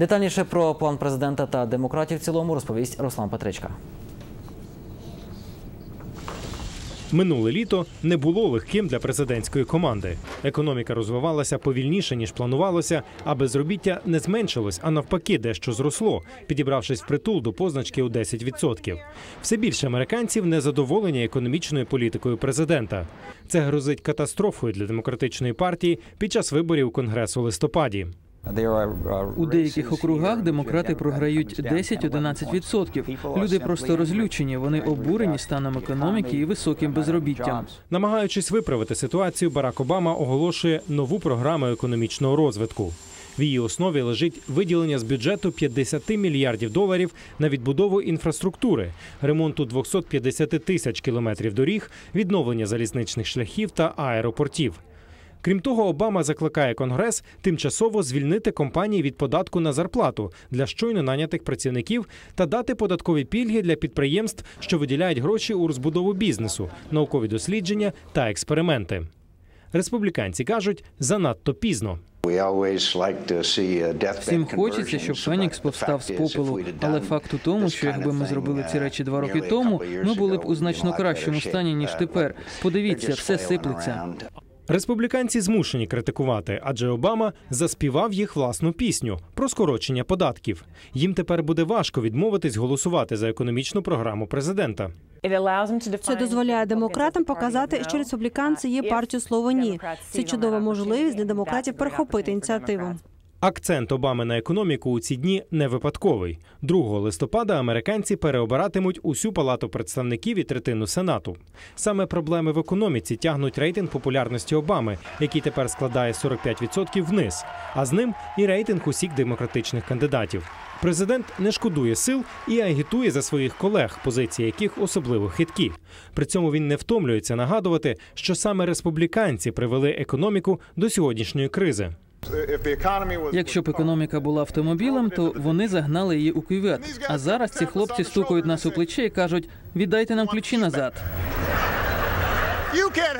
Детальніше про план президента та демократів в цілому розповість Руслан Петричка. Минуле літо не було легким для президентської команди. Економіка розвивалася повільніше ніж планувалося, а безробіття не зменшилось, а навпаки, дещо зросло, підібравшись впритул до позначки у 10%. Все більше американців незадоволені економічною політикою президента. Це грозить катастрофою для демократичної партії під час виборів конгресу листопаді. У деяких округах демократи програють 10-11%. Люди просто розлючені. Вони обурені станом економіки і високим безробіттям. Намагаючись виправити ситуацію, Барак Обама оголошує нову програму економічного розвитку. В її основі лежить виділення з бюджету 50 мільярдів доларів на відбудову інфраструктури, ремонту 250 тисяч кілометрів доріг, відновлення залізничних шляхів та аеропортів. Крім того, Обама закликає Конгрес тимчасово звільнити компанії від податку на зарплату для щойно нанятих працівників та дати податкові пільги для підприємств, що виділяють гроші у розбудову бізнесу, наукові дослідження та експерименти. Республіканці кажуть, занадто пізно. Всім хочеться, щоб Фенікс повстав з попелу. Але факт у тому, що якби ми зробили ці речі два роки тому, ми були б у значно кращому стані ніж тепер. Подивіться, все сиплеться. Республіканці змушені критикувати, адже Обама заспівав їх власну пісню про скорочення податків. Їм тепер буде важко відмовитись голосувати за економічну програму президента. Це дозволяє демократам показати, що республіканці є партією слово ні. Це чудова можливість для демократів перехопити ініціативу. Акцент Обами на економіку у ці дні не випадковий. 2 листопада американці переобиратимуть усю палату представників і третину сенату. Саме проблеми в економіці тягнуть рейтинг популярності Обами, який тепер складає 45% вниз, а з ним і рейтинг усіх демократичних кандидатів. Президент не шкодує сил і агітує за своїх колег, позиції яких особливо хиткі. При цьому він не втомлюється нагадувати, що саме республіканці привели економіку до сьогоднішньої кризи. Якщо б економіка була автомобілем, то вони загнали її у кювет. А зараз ці хлопці стукають нас у плече і кажуть: віддайте нам ключі назад.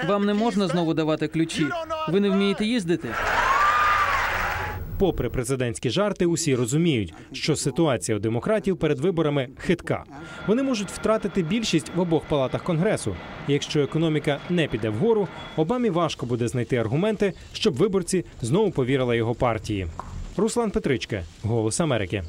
Вам не можна знову давати ключі. Ви не вмієте їздити. Попри президентські жарти, усі розуміють, що ситуація у демократів перед виборами хитка. Вони можуть втратити більшість в обох палатах конгресу. Якщо економіка не піде вгору, Обамі важко буде знайти аргументи, щоб виборці знову повірили його партії. Руслан Петричка, Голос Америки.